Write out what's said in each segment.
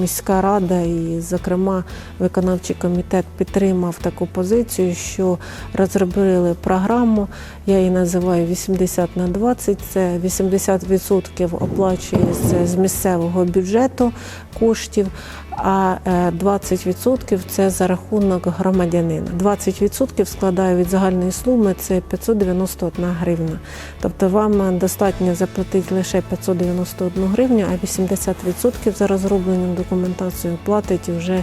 Міська рада і, зокрема, виконавчий комітет підтримав таку позицію, що розробили програму. Я її називаю 80 на 20. Це 80% оплачується з місцевого бюджету коштів, а е, 20% це за рахунок громадянина. 20% складає від загальної суми це 591 гривна. Тобто вам достатньо заплатити лише 591 гривню, а 80% за розроблену документацію платить вже е,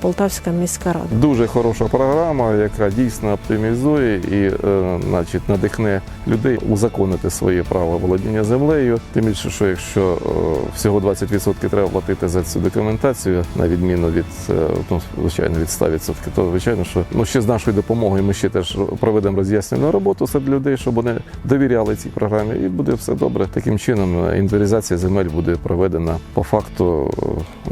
Полтавська міська рада. Дуже хороша програма, яка дійсно оптимізує і е, значить, надихне людей узаконити своє право володіння землею. Тим більше, що якщо е, всього 20% треба платити за цю документацію, на відміну від ну, звичайно від 100%, то звичайно, що ну ще з нашою допомогою ми ще теж проведемо роз'яснену роботу серед людей, щоб вони довіряли цій програмі, і буде все добре. Таким чином інвентаризація земель буде проведена по факту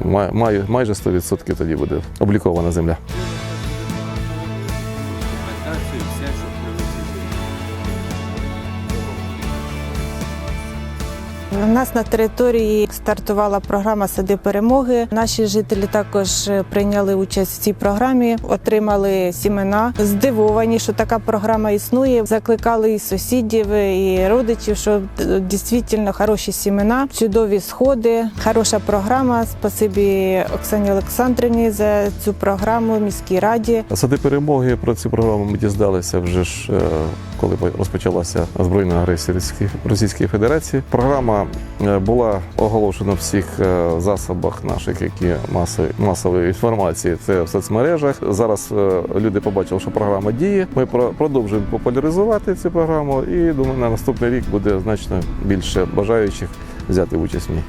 май- майже 100% тоді буде облікована земля. документацію, щоб У нас на території стартувала програма Сади перемоги. Наші жителі також е, прийняли участь в цій програмі, отримали сімена. Здивовані, що така програма існує. Закликали і сусідів, і родичів, що е, дійсно хороші сімена, чудові сходи, хороша програма. Спасибі Оксані Олександрівні за цю програму міській раді. Сади перемоги про цю програму ми дізналися вже ж, е, коли розпочалася збройна агресія Російської Федерації. Програма е, була оголошена в всіх е, засобах наших, які маси, масової інформації. Це в соцмережах. Зараз е, люди побачили, що програма діє. Ми про- продовжуємо популяризувати цю програму, і думаю, на наступний рік буде значно більше бажаючих взяти участь в ній.